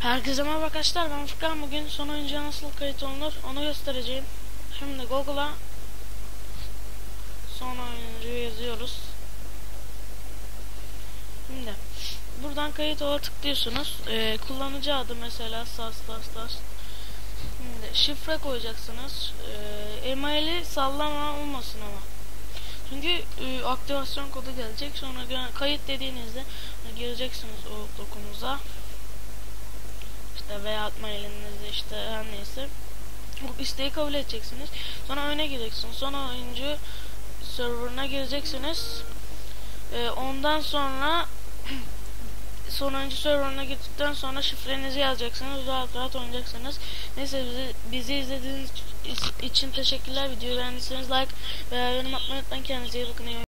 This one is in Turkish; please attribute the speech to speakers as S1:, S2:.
S1: Herkese merhaba arkadaşlar ben Furkan bugün son oyuncuya nasıl kayıt olunur onu göstereceğim. Şimdi Google'a son oyuncuyu yazıyoruz. Şimdi buradan kayıt ola tıklıyorsunuz. Ee, kullanıcı adı mesela sas sas sas. Şimdi şifre koyacaksınız. Ee, emaili sallama olmasın ama. Çünkü e, aktivasyon kodu gelecek. Sonra kayıt dediğinizde gireceksiniz o dokumuza veya atma elinizde işte her neyse bu isteği kabul edeceksiniz. Sonra oyuna gireceksiniz. Sonra oyuncu serverına gireceksiniz. Ee, ondan sonra sonuncu serverına girdikten sonra şifrenizi yazacaksınız. Rahat rahat oynayacaksınız. Neyse bizi, bizi izlediğiniz için teşekkürler. Videoyu beğendiyseniz like veya yorum atmayı unutmayın. Kendinize iyi bakın.